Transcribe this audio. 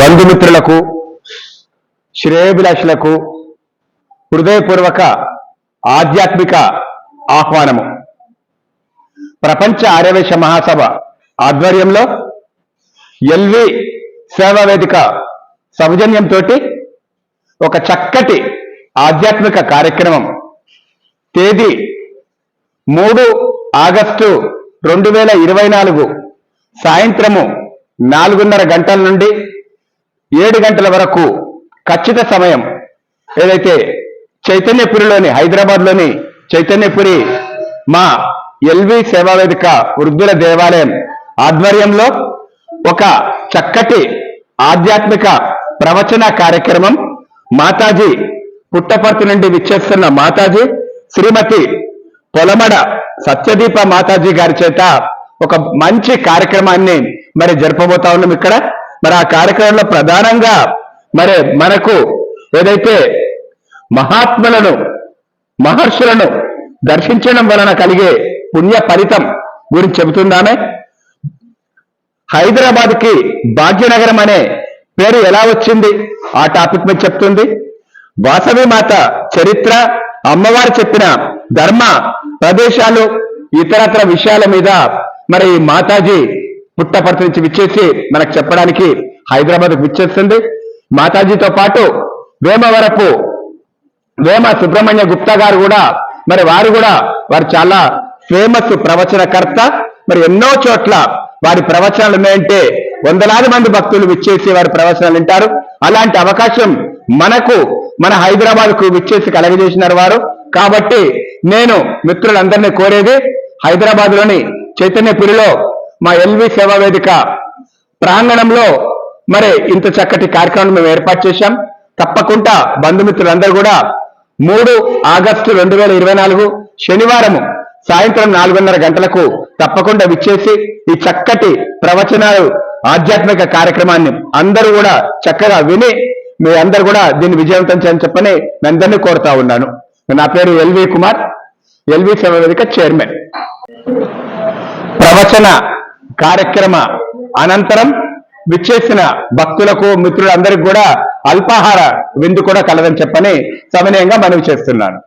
బంధుమిత్రులకు శ్రేయభిలాషులకు హృదయపూర్వక ఆధ్యాత్మిక ఆహ్వానము. ప్రపంచ ఆర్యవేశ మహాసభ ఆధ్వర్యంలో ఎల్వి సేవా వేదిక సౌజన్యంతో ఒక చక్కటి ఆధ్యాత్మిక కార్యక్రమం. తేదీ మూడు ఆగస్టు రెండు వేల ఇరవై నాలుగు సాయంత్రము నాలుగున్నర గంటల నుండి ఏడు గంటల వరకు ఖచ్చిత సమయం ఏదైతే చైతన్యపురిలోని హైదరాబాద్లోని చైతన్యపురి మా ఎల్వి సేవా వేదిక వృద్ధుల దేవాలయం ఆధ్వర్యంలో ఒక చక్కటి ఆధ్యాత్మిక ప్రవచన కార్యక్రమం మాతాజీ పుట్టపర్తి నుండి విచ్చేస్తున్న మాతాజీ శ్రీమతి పొలమడ సత్యదీప మాతాజీ గారి చేత ఒక మంచి కార్యక్రమాన్ని మరి జరపబోతా ఉన్నాం ఇక్కడ. మరి ఆ కార్యక్రమంలో ప్రధానంగా మరి మనకు ఏదైతే మహాత్ములను మహర్షులను దర్శించడం వలన కలిగే పుణ్య ఫలితం గురించి చెబుతుందామే. హైదరాబాద్కి భాగ్యనగరం అనే పేరు ఎలా వచ్చింది? ఆ టాపిక్ మీద చెప్తుంది. వాసవి మాత చరిత్ర అమ్మవారు చెప్పిన ధర్మ ప్రదేశాలు ఇతరత్ర విషయాల మీద మరి ఈ మాతాజీ పుట్టపర్తి నుంచి విచ్చేసి మనకు చెప్పడానికి హైదరాబాద్ విచ్చేస్తుంది. మాతాజీతో పాటు వేమవరపు వేమ సుబ్రహ్మణ్య గుప్తా గారు కూడా మరి వారు కూడా వారు చాలా ఫేమస్ ప్రవచనకర్త. మరి ఎన్నో చోట్ల వారి ప్రవచనాలు ఉన్నాయంటే వందలాది మంది భక్తులు విచ్చేసి వారి ప్రవచనాలు వింటారు. అలాంటి అవకాశం మనకు మన హైదరాబాద్కు విచ్చేసి కలగజేసినారు వారు. కాబట్టి నేను మిత్రులందరినీ కోరేది హైదరాబాద్లోని చైతన్యపురిలో మా ఎల్వి సేవా వేదిక ప్రాంగణంలో మరి ఇంత చక్కటి కార్యక్రమం మేము ఏర్పాటు చేశాం. తప్పకుండా బంధుమిత్రులందరూ కూడా మూడు ఆగస్టు రెండు వేల ఇరవై నాలుగు శనివారము సాయంత్రం నాలుగున్నర గంటలకు తప్పకుండా విచ్చేసి ఈ చక్కటి ప్రవచనాలు ఆధ్యాత్మిక కార్యక్రమాన్ని అందరూ కూడా చక్కగా విని మీ అందరూ కూడా దీన్ని విజయవంతం చేయని చెప్పని మీ అందరినీ కోరుతా ఉన్నాను. నా పేరు ఎల్వి కుమార్ ఎల్వి సేవ వేదిక చైర్మన్. ప్రవచన కార్యక్రమ అనంతరం విచ్చేసిన భక్తులకు మిత్రులందరికీ కూడా అల్పాహార విందు కూడా కలదని చెప్పని సమనీయంగా మనవి చేస్తున్నాను.